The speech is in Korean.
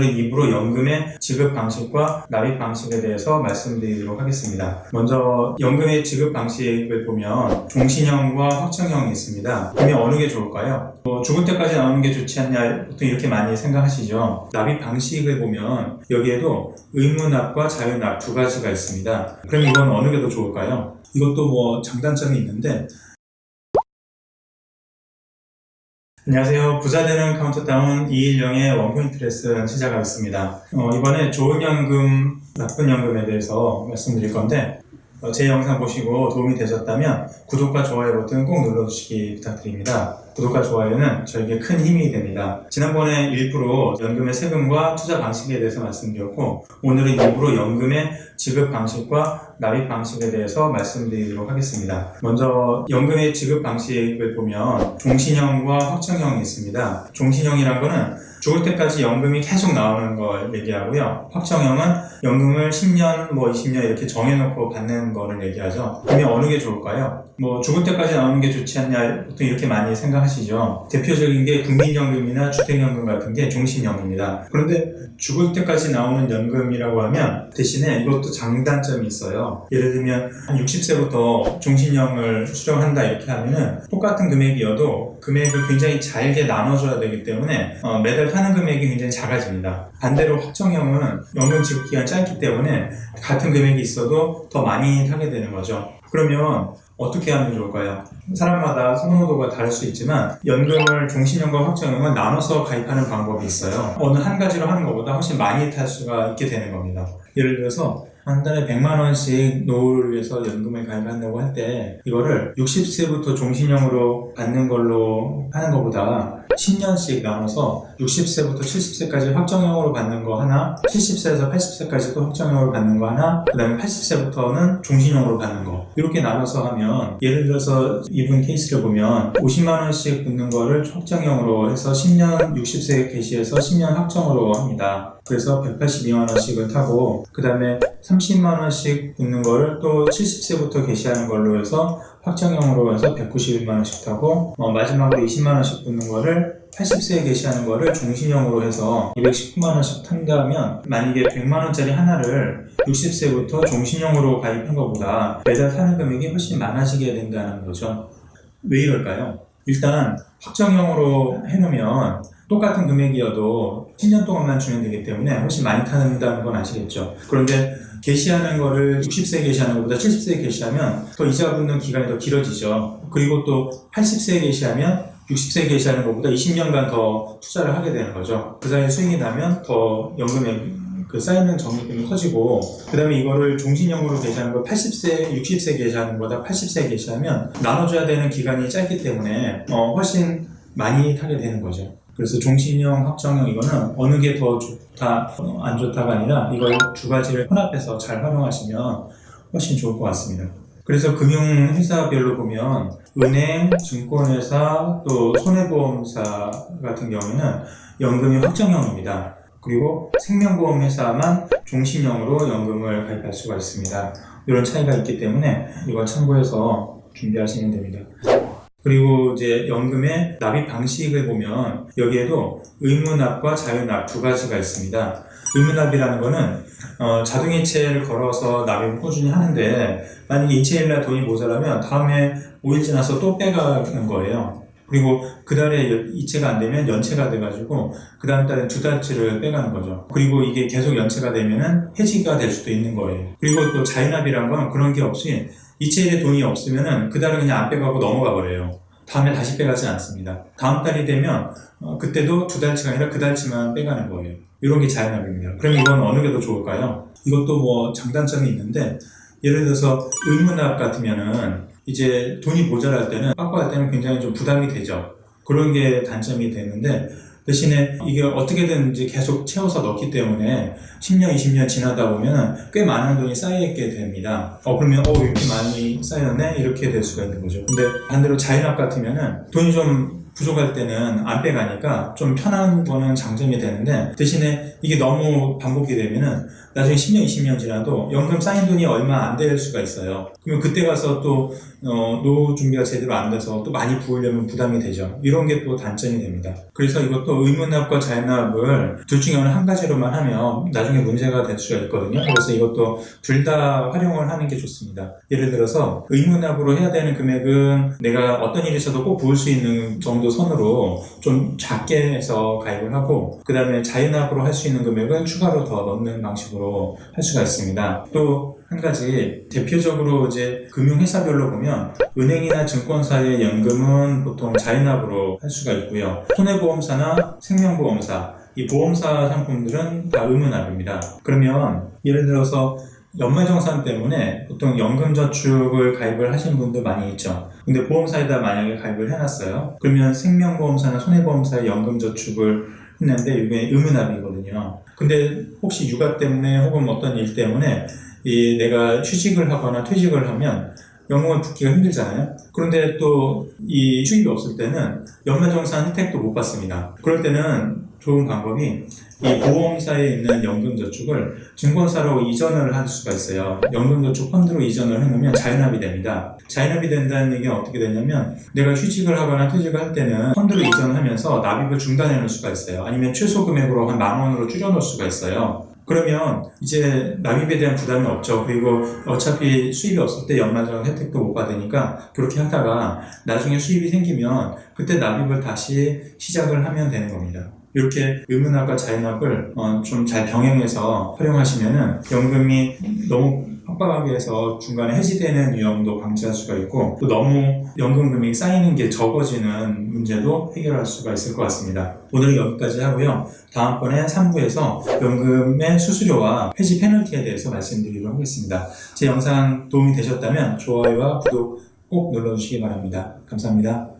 오늘은 입으로 연금의 지급 방식과 납입 방식에 대해서 말씀드리도록 하겠습니다. 먼저 연금의 지급 방식을 보면 종신형과 확정형이 있습니다. 그러면 어느 게 좋을까요? 뭐 죽을 때까지 나오는 게 좋지 않냐 보통 이렇게 많이 생각하시죠. 납입 방식을 보면 여기에도 의무납과 자유납 두 가지가 있습니다. 그럼 이건 어느 게 더 좋을까요? 이것도 뭐 장단점이 있는데 안녕하세요. 부자되는 카운트다운 210의 원포인트 레슨 시작하겠습니다. 어, 이번에 좋은 연금, 나쁜 연금에 대해서 말씀드릴 건데 어, 제 영상 보시고 도움이 되셨다면 구독과 좋아요 버튼 꼭 눌러주시기 부탁드립니다. 구독과 좋아요는 저에게 큰 힘이 됩니다. 지난번에 1% 연금의 세금과 투자 방식에 대해서 말씀드렸고 오늘은 일부러 연금의 지급 방식과 납입 방식에 대해서 말씀드리도록 하겠습니다. 먼저 연금의 지급 방식을 보면 종신형과 확정형이 있습니다. 종신형이란 거는 죽을 때까지 연금이 계속 나오는 걸 얘기하고요. 확정형은 연금을 10년, 뭐 20년 이렇게 정해놓고 받는 거를 얘기하죠. 그러면 어느 게 좋을까요? 뭐 죽을 때까지 나오는 게 좋지 않냐 보통 이렇게 많이 생각하시죠. 대표적인 게 국민연금이나 주택연금 같은 게 종신형입니다. 그런데 죽을 때까지 나오는 연금이라고 하면 대신에 이것도 장단점이 있어요. 예를 들면 한 60세부터 종신형을 수령한다 이렇게 하면은 똑같은 금액이어도 금액을 굉장히 잘게 나눠줘야 되기 때문에 어, 매달 타는 금액이 굉장히 작아집니다. 반대로 확정형은 연금 지급 기간 짧기 때문에 같은 금액이 있어도 더 많이 타게 되는 거죠. 그러면 어떻게 하면 좋을까요? 사람마다 선호도가 다를 수 있지만 연금을 종신형과 확정형은 나눠서 가입하는 방법이 있어요. 어느 한 가지로 하는 것보다 훨씬 많이 탈 수가 있게 되는 겁니다. 예를 들어서 한 달에 100만 원씩 노후를 위해서 연금을 가입한다고 할 때 이거를 60세부터 종신형으로 받는 걸로 하는 것보다 10년씩 나눠서 60세부터 70세까지 확정형으로 받는 거 하나, 70세에서 80세까지도 확정형으로 받는 거 하나, 그 다음에 80세부터는 종신형으로 받는 거. 이렇게 나눠서 하면, 예를 들어서 이분 케이스를 보면 50만원씩 붙는 거를 확정형으로 해서 10년 60세 개시해서 10년 확정으로 합니다. 그래서 182만원씩을 타고, 그 다음에 30만원씩 붙는 거를 또 70세부터 개시하는 걸로 해서 확정형으로 해서 191만원씩 타고, 어, 마지막으로 20만원씩 붙는 거를 80세에 계시하는 거를 종신형으로 해서 219만원씩 탄다면 만약에 100만원짜리 하나를 60세부터 종신형으로 가입한 것보다 매달 타는 금액이 훨씬 많아지게 된다는 거죠. 왜 이럴까요? 일단 확정형으로 해놓으면 똑같은 금액이어도 10년 동안만 주면 되기 때문에 훨씬 많이 타는다는 건 아시겠죠. 그런데 게시하는 거를 60세에 게시하는 것보다 70세에 게시하면 더 이자 붙는 기간이 더 길어지죠. 그리고 또 80세에 게시하면 60세에 계시하는 것보다 20년간 더 투자를 하게 되는 거죠. 그 사이에 수익이 나면 더 연금에 그 쌓이는 적립금이 커지고 그 다음에 이거를 종신형으로 계시하는 거 80세, 60세 계시하는 것보다 80세 계시하면 나눠줘야 되는 기간이 짧기 때문에 어, 훨씬 많이 타게 되는 거죠. 그래서 종신형, 확정형 이거는 어느 게 더 좋다, 어, 안 좋다가 아니라 이걸 두 가지를 혼합해서 잘 활용하시면 훨씬 좋을 것 같습니다. 그래서 금융회사별로 보면 은행, 증권회사, 또 손해보험사 같은 경우에는 연금이 확정형입니다. 그리고 생명보험회사만 종신형으로 연금을 가입할 수가 있습니다. 이런 차이가 있기 때문에 이걸 참고해서 준비하시면 됩니다. 그리고 이제 연금의 납입 방식을 보면 여기에도 의무납과 자유납 두 가지가 있습니다. 의무납이라는 거는 어, 자동이체를 걸어서 납입을 꾸준히 하는데 만약에 이체일날 돈이 모자라면 다음에 5일 지나서 또 빼가는 거예요. 그리고 그 달에 이체가 안 되면 연체가 돼가지고 그 다음 달에 두 달치를 빼가는 거죠. 그리고 이게 계속 연체가 되면은 해지가 될 수도 있는 거예요. 그리고 또 자유납이란 건 그런 게 없이 이체일에 돈이 없으면은 그 달은 그냥 안 빼가고 넘어가 버려요. 다음에 다시 빼가지 않습니다. 다음 달이 되면 어, 그때도 두 달치가 아니라 그 달치만 빼가는 거예요. 이런 게 자연합입니다. 그럼 이건 어느 게 더 좋을까요? 이것도 뭐 장단점이 있는데 예를 들어서 의무납 같으면은 이제 돈이 모자랄 때는 빡빡할 때는 굉장히 좀 부담이 되죠. 그런 게 단점이 되는데 대신에 이게 어떻게든 이제 계속 채워서 넣기 때문에 10년, 20년 지나다 보면 꽤 많은 돈이 쌓여있게 됩니다. 어, 그러면, 어, 이렇게 많이 쌓였네? 이렇게 될 수가 있는 거죠. 근데 반대로 자연합 같으면은 돈이 좀 부족할 때는 안 빼가니까 좀 편한 거는 장점이 되는데 대신에 이게 너무 반복이 되면은 나중에 10년, 20년 지나도 연금 쌓인 돈이 얼마 안 될 수가 있어요. 그러면 그때 가서 또 어, 노후 준비가 제대로 안 돼서 또 많이 부으려면 부담이 되죠. 이런 게 또 단점이 됩니다. 그래서 이것도 의무납과 자연납을 둘 중에 어느 한 가지로만 하면 나중에 문제가 될 수가 있거든요. 그래서 이것도 둘 다 활용을 하는 게 좋습니다. 예를 들어서 의무납으로 해야 되는 금액은 내가 어떤 있어도 꼭 부을 수 있는 정도 선으로 좀 작게 해서 가입을 하고 그 다음에 자연납으로 할 수 있는 금액은 추가로 더 넣는 방식으로 할 수가 있습니다. 또 한 가지 대표적으로 이제 금융회사별로 보면 은행이나 증권사의 연금은 보통 자연납으로 할 수가 있고요. 손해보험사나 생명보험사 이 보험사 상품들은 다 의무납입니다. 그러면 예를 들어서 연말정산 때문에 보통 연금저축을 가입을 하신 분들 많이 있죠. 근데 보험사에다 만약에 가입을 해놨어요. 그러면 생명보험사나 손해보험사에 연금저축을 했는데 이게 의무납이거든요. 근데 혹시 육아 때문에 혹은 어떤 일 때문에 이 내가 휴직을 하거나 퇴직을 하면 연금을 붓기가 힘들잖아요. 그런데 또이 수입이 없을 때는 연말정산 혜택도 못 받습니다. 그럴 때는 좋은 방법이 이 보험사에 있는 연금저축을 증권사로 이전을 할 수가 있어요. 연금저축 펀드로 이전을 해놓으면 자연합이 됩니다. 자연합이 된다는 얘기는 어떻게 되냐면 내가 휴직을 하거나 퇴직을 할 때는 펀드로 이전하면서 납입을 중단해 놓을 수가 있어요. 아니면 최소 금액으로 한 만 원으로 줄여 놓을 수가 있어요. 그러면 이제 납입에 대한 부담이 없죠. 그리고 어차피 수입이 없을 때 연말정 혜택도 못 받으니까 그렇게 하다가 나중에 수입이 생기면 그때 납입을 다시 시작을 하면 되는 겁니다. 이렇게 의무납과 자연납을 어, 좀 잘 병행해서 활용하시면은 연금이 너무 빡빡하게 해서 중간에 해지되는 위험도 방지할 수가 있고 또 너무 연금 금액이 쌓이는 게 적어지는 문제도 해결할 수가 있을 것 같습니다. 오늘 여기까지 하고요. 다음번에 3부에서 연금의 수수료와 해지 페널티에 대해서 말씀드리도록 하겠습니다. 제 영상 도움이 되셨다면 좋아요와 구독 꼭 눌러주시기 바랍니다. 감사합니다.